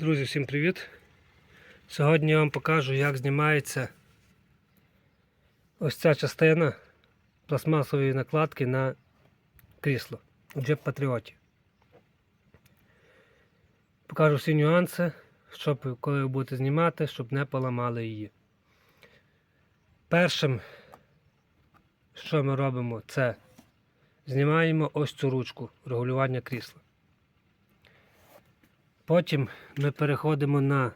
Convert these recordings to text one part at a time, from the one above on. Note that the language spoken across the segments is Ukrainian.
Друзі, всім привіт! Сьогодні я вам покажу, як знімається ось ця частина пластмасової накладки на крісло у Patriot. Покажу всі нюанси, щоб коли ви будете знімати, щоб не поламали її. Першим, що ми робимо, це знімаємо ось цю ручку регулювання крісла. Потім ми переходимо на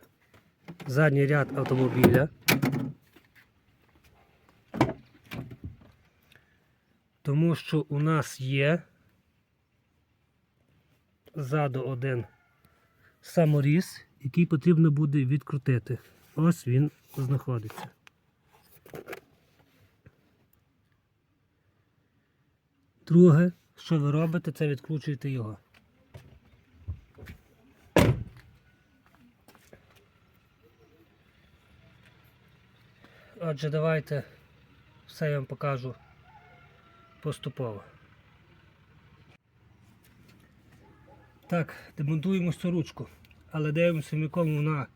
задній ряд автомобіля. Тому що у нас є ззаду один саморіз, який потрібно буде відкрутити. Ось він знаходиться. Друге, що ви робите, це відкручуєте його. Отже, давайте все я вам покажу поступово. Так, демонтуємо цю ручку, але дивимося, в якому вона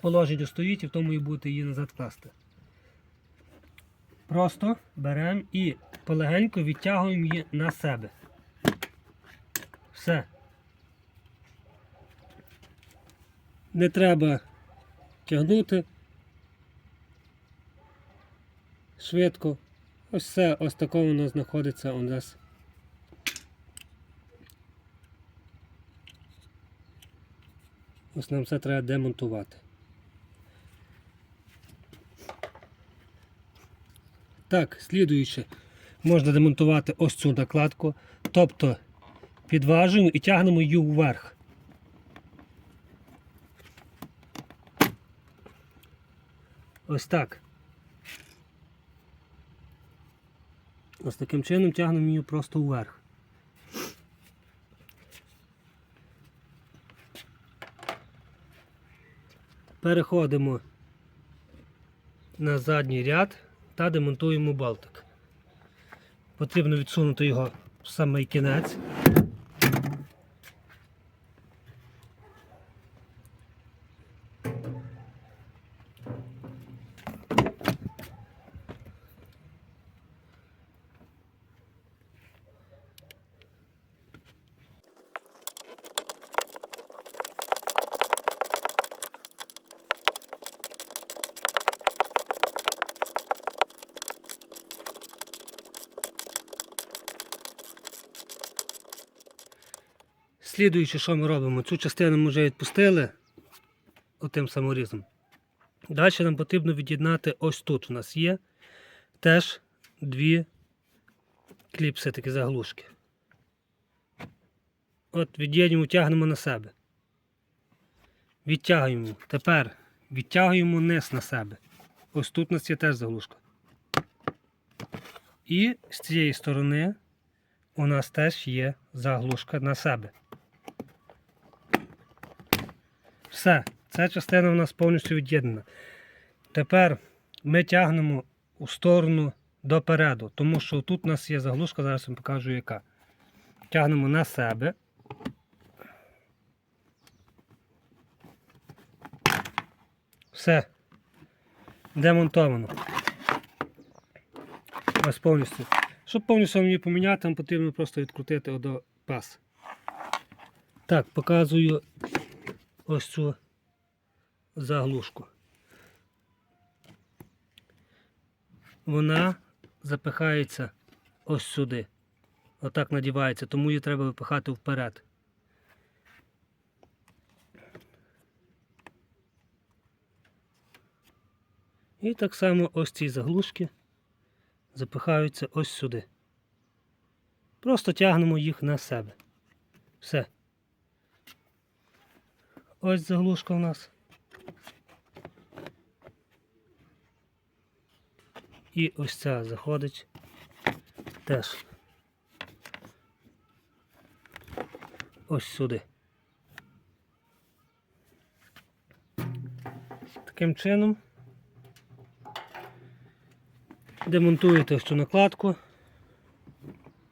положенні стоїть і в тому і будете її назад класти. Просто беремо і полегенько відтягуємо її на себе. Все. Не треба тягнути. Швидко. Ось все, ось тако воно знаходиться у нас. Ось нам все треба демонтувати. Так, слідуючи, можна демонтувати ось цю накладку, тобто підважуємо і тягнемо її вверх. Ось так. Ось таким чином тягнемо її просто вверх. Переходимо на задній ряд та демонтуємо болтик. Потрібно відсунути його в самий кінець. Слідуючи, що ми робимо, цю частину ми вже відпустили отим саморізом. Далі нам потрібно від'єднати ось тут. У нас є теж дві кліпси, такі заглушки. От від'єднуємо, тягнемо на себе. Відтягуємо. Тепер відтягуємо низ на себе. Ось тут у нас є теж заглушка. І з цієї сторони у нас теж є заглушка на себе. Все, ця частина у нас повністю від'єднана. Тепер ми тягнемо у сторону допереду, тому що тут у нас є заглушка, зараз вам покажу яка. Тягнемо на себе. Все. Демонтовано. Ось повністю. Щоб повністю її поміняти, нам потрібно просто відкрутити одо пас. Так, показую ось цю заглушку. Вона запихається ось сюди. Отак надівається, тому її треба випихати вперед. І так само ось ці заглушки запихаються ось сюди. Просто тягнемо їх на себе. Все. Ось заглушка у нас. І ось ця заходить теж. Ось сюди. Таким чином демонтуєте цю накладку.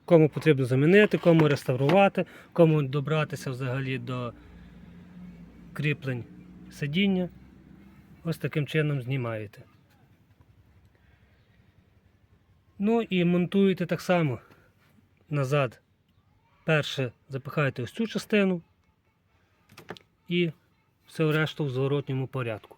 Кому потрібно замінити, кому реставрувати, кому добратися взагалі до кріплень сидіння. Ось таким чином знімаєте. Ну і монтуєте так само назад. Перше запихаєте ось цю частину і все решту в зворотньому порядку.